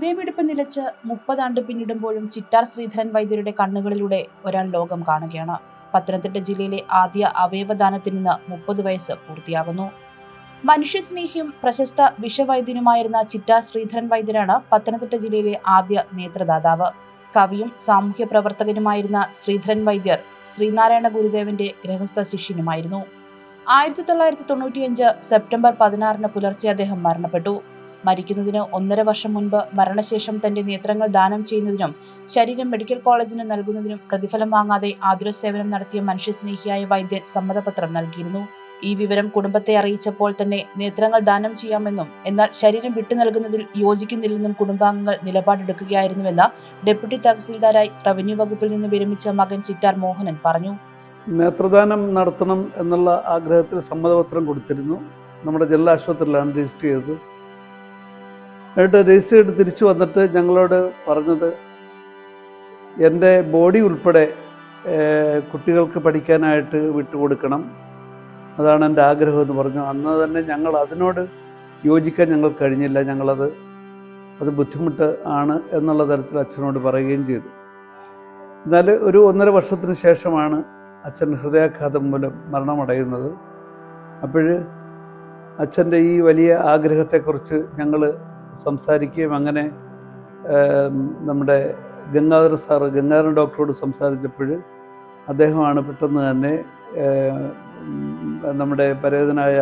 ഹൃദയമിടിപ്പ് നിലച്ച് മുപ്പതാണ്ട് പിന്നിടുമ്പോഴും ചിറ്റാർ ശ്രീധരൻ വൈദ്യരുടെ കണ്ണുകളിലൂടെ ഒരാൾ ലോകം കാണുകയാണ്. പത്തനംതിട്ട ജില്ലയിലെ ആദ്യ അവയവദാനത്തിൽ നിന്ന് മുപ്പത് വയസ്സ് പൂർത്തിയാകുന്നു. മനുഷ്യസ്നേഹിയും പ്രശസ്ത വിഷവൈദ്യനുമായിരുന്ന ചിറ്റാർ ശ്രീധരൻ വൈദ്യരാണ് പത്തനംതിട്ട ജില്ലയിലെ ആദ്യ നേത്രദാതാവ്. കവിയും സാമൂഹ്യ പ്രവർത്തകനുമായിരുന്ന ശ്രീധരൻ വൈദ്യർ ശ്രീനാരായണ ഗുരുദേവന്റെ ഗൃഹസ്ഥ ശിഷ്യനുമായിരുന്നു. ആയിരത്തി തൊള്ളായിരത്തി തൊണ്ണൂറ്റിയഞ്ച് സെപ്റ്റംബർ പതിനാറിന് പുലർച്ചെ അദ്ദേഹം മരണപ്പെട്ടു. മരിക്കുന്നതിന് ഒന്നര വർഷം മുൻപ് മരണശേഷം തന്റെ നേത്രങ്ങൾ ദാനം ചെയ്യുന്നതിനും ശരീരം മെഡിക്കൽ കോളേജിന് നൽകുന്നതിനും പ്രതിഫലം വാങ്ങാതെ ആതുര സേവനം നടത്തിയ മനുഷ്യസ്നേഹിയായ വൈദ്യൻ സമ്മതപത്രം നൽകിയിരുന്നു. ഈ വിവരം കുടുംബത്തെ അറിയിച്ചപ്പോൾ തന്നെ നേത്രങ്ങൾ ദാനം ചെയ്യാമെന്നും എന്നാൽ ശരീരം വിട്ടു നൽകുന്നതിൽ യോജിക്കുന്നില്ലെന്നും കുടുംബാംഗങ്ങൾ നിലപാടെടുക്കുകയായിരുന്നുവെന്ന് ഡെപ്യൂട്ടി തഹസീൽദാരായി റവന്യൂ വകുപ്പിൽ നിന്ന് വിരമിച്ച മകൻ ചിറ്റാർ മോഹനൻ പറഞ്ഞു. നേത്രദാനം നടത്തണം എന്നുള്ള ആഗ്രഹത്തിൽ സമ്മതപത്രം കൊടുത്തിരുന്നു. നമ്മുടെ ജില്ലാ ആശുപത്രിയിലാണ് രജിസ്റ്റർ ചെയ്തത്. എന്നിട്ട് രജിസ്റ്റർ ചെയ്ത് തിരിച്ചു വന്നിട്ട് ഞങ്ങളോട് പറഞ്ഞത് എന്റെ ബോഡി ഉൾപ്പെടെ കുട്ടികൾക്ക് പഠിക്കാനായിട്ട് വിട്ടുകൊടുക്കണം. അതാണ് എന്റെ ആഗ്രഹം എന്ന് പറഞ്ഞു. അന്ന് തന്നെ ഞങ്ങൾ അതിനോട് യോജിക്കാൻ ഞങ്ങൾ കഴിഞ്ഞില്ല. ഞങ്ങളത് അത് ബുദ്ധിമുട്ട് ആണ് എന്നുള്ള തരത്തിൽ അച്ഛനോട് പറയുകയും ചെയ്തു. എന്നാൽ ഒരു ഒന്നര വർഷത്തിന് ശേഷമാണ് അച്ഛൻ ഹൃദയാഘാതം മൂലം മരണമടയുന്നത്. അപ്പോൾ അച്ഛന്റെ ഈ വലിയ ആഗ്രഹത്തെക്കുറിച്ച് ഞങ്ങൾ സംസാരിക്കുകയും അങ്ങനെ നമ്മുടെ ഗംഗാധര സാറ് ഗംഗാധര ഡോക്ടറോട് സംസാരിച്ചപ്പോൾ അദ്ദേഹമാണ് പെട്ടെന്ന് തന്നെ നമ്മുടെ പരേതനായ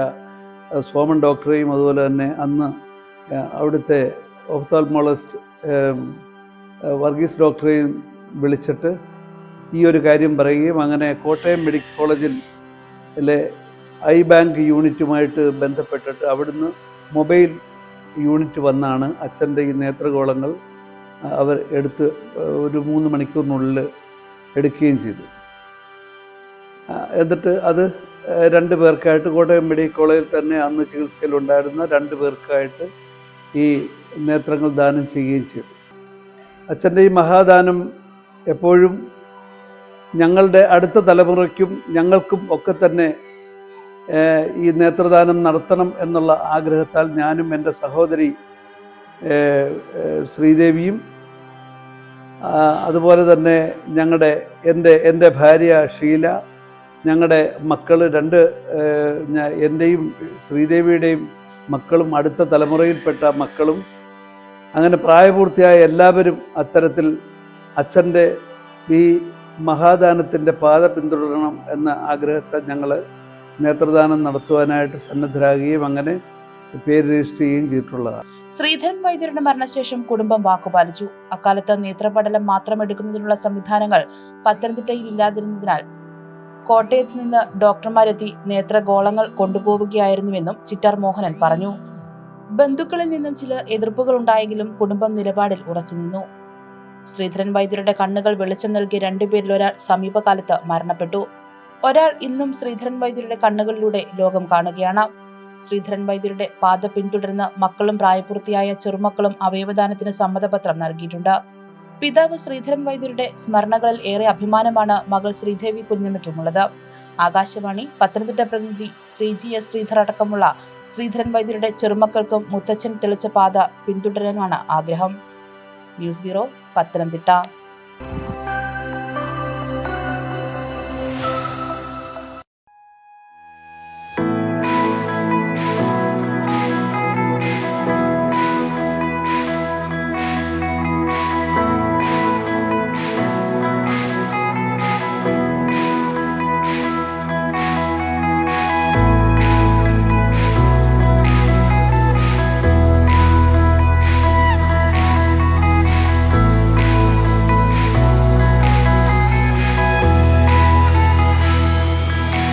സോമൻ ഡോക്ടറെയും അതുപോലെ തന്നെ അന്ന് അവിടുത്തെ ഒഫ്താൽമോളജിസ്റ്റ് വർഗീസ് ഡോക്ടറെയും വിളിച്ചിട്ട് ഈ ഒരു കാര്യം പറയുകയും അങ്ങനെ കോട്ടയം മെഡിക്കൽ കോളേജിൽ ഐ ബാങ്ക് യൂണിറ്റുമായിട്ട് ബന്ധപ്പെട്ടിട്ട് അവിടുന്ന് മൊബൈൽ യൂണിറ്റ് വന്നാണ് അച്ഛന്റെ ഈ നേത്രഗോളങ്ങൾ അവർ എടുത്ത് ഒരു മൂന്ന് മണിക്കൂറിനുള്ളിൽ എടുക്കുകയും ചെയ്തു. എന്നിട്ട് അത് രണ്ട് പേർക്കായിട്ട് കോട്ടയം മെഡിക്കൽ കോളേജിൽ തന്നെ അന്ന് ചികിത്സയിലുണ്ടായിരുന്ന രണ്ട് പേർക്കായിട്ട് ഈ നേത്രങ്ങൾ ദാനം ചെയ്യുകയും ചെയ്തു. അച്ഛന്റെ ഈ മഹാദാനം എപ്പോഴും ഞങ്ങളുടെ അടുത്ത തലമുറയ്ക്കും ഞങ്ങൾക്കും ഒക്കെ തന്നെ ഈ നേത്രദാനം നടത്തണം എന്നുള്ള ആഗ്രഹത്താൽ ഞാനും എന്റെ സഹോദരി ശ്രീദേവിയും അതുപോലെ തന്നെ ഞങ്ങളുടെ എന്റെ എന്റെ ഭാര്യ ഷീല ഞങ്ങളുടെ മക്കൾ രണ്ട് എന്റെയും ശ്രീദേവിയുടെയും മക്കളും അടുത്ത തലമുറയിൽപ്പെട്ട മക്കളും അങ്ങനെ പ്രായപൂർത്തിയായ എല്ലാവരും അത്തരത്തിൽ അച്ഛന്റെ ഈ മഹാദാനത്തിന്റെ പാത പിന്തുടരണം എന്ന ആഗ്രഹത്തെ ഞങ്ങൾ നേത്രദാനം നടത്തുവാനായിട്ട് സന്നദ്ധരാകുകയും അങ്ങനെ പേര് രജിസ്റ്റർ ചെയ്യുകയും ചെയ്തിട്ടുള്ളതാണ്. ശ്രീധരൻ വൈദ്യരുടെ മരണശേഷം കുടുംബം വാക്കുപാലിച്ചു. അക്കാലത്ത് നേത്രപടലം മാത്രം എടുക്കുന്നതിനുള്ള സംവിധാനങ്ങൾ പത്തനംതിട്ടയിൽ ഇല്ലാതിരുന്നതിനാൽ കോട്ടയത്ത് നിന്ന് ഡോക്ടർമാരെത്തി നേത്രഗോളങ്ങൾ കൊണ്ടുപോവുകയായിരുന്നുവെന്നും ചിറ്റാർ മോഹനൻ പറഞ്ഞു. ബന്ധുക്കളിൽ നിന്നും ചില എതിർപ്പുകൾ ഉണ്ടായെങ്കിലും കുടുംബം നിലപാടിൽ ഉറച്ചുനിന്നു ശ്രീധരൻ വൈദ്യരുടെ കണ്ണുകൾ വെളിച്ചം നൽകിയ രണ്ടുപേരിൽ ഒരാൾ സമീപകാലത്ത് മരണപ്പെട്ടു. ഒരാൾ ഇന്നും ശ്രീധരൻ വൈദ്യരുടെ കണ്ണുകളിലൂടെ ലോകം കാണുകയാണ്. ശ്രീധരൻ വൈദ്യരുടെ പാത പിന്തുടർന്ന് മക്കളും പ്രായപൂർത്തിയായ ചെറുമക്കളും അവയവദാനത്തിന് സമ്മതപത്രം നൽകിയിട്ടുണ്ട്. പിതാവ് ശ്രീധരൻ വൈദ്യരുടെ സ്മരണകളിൽ ഏറെ അഭിമാനമാണ് മകൾ ശ്രീദേവി കുഞ്ഞമ്മയ്ക്കുമുള്ളത്. ആകാശവാണി പത്തനംതിട്ട പ്രതിനിധി ശ്രീജി എസ് ശ്രീധർ അടക്കമുള്ള ശ്രീധരൻ വൈദ്യരുടെ ചെറുമക്കൾക്കും മുത്തച്ഛൻ തെളിച്ച പാത പിന്തുടരാനാണ് ആഗ്രഹം. News bureau Pathanamthitta.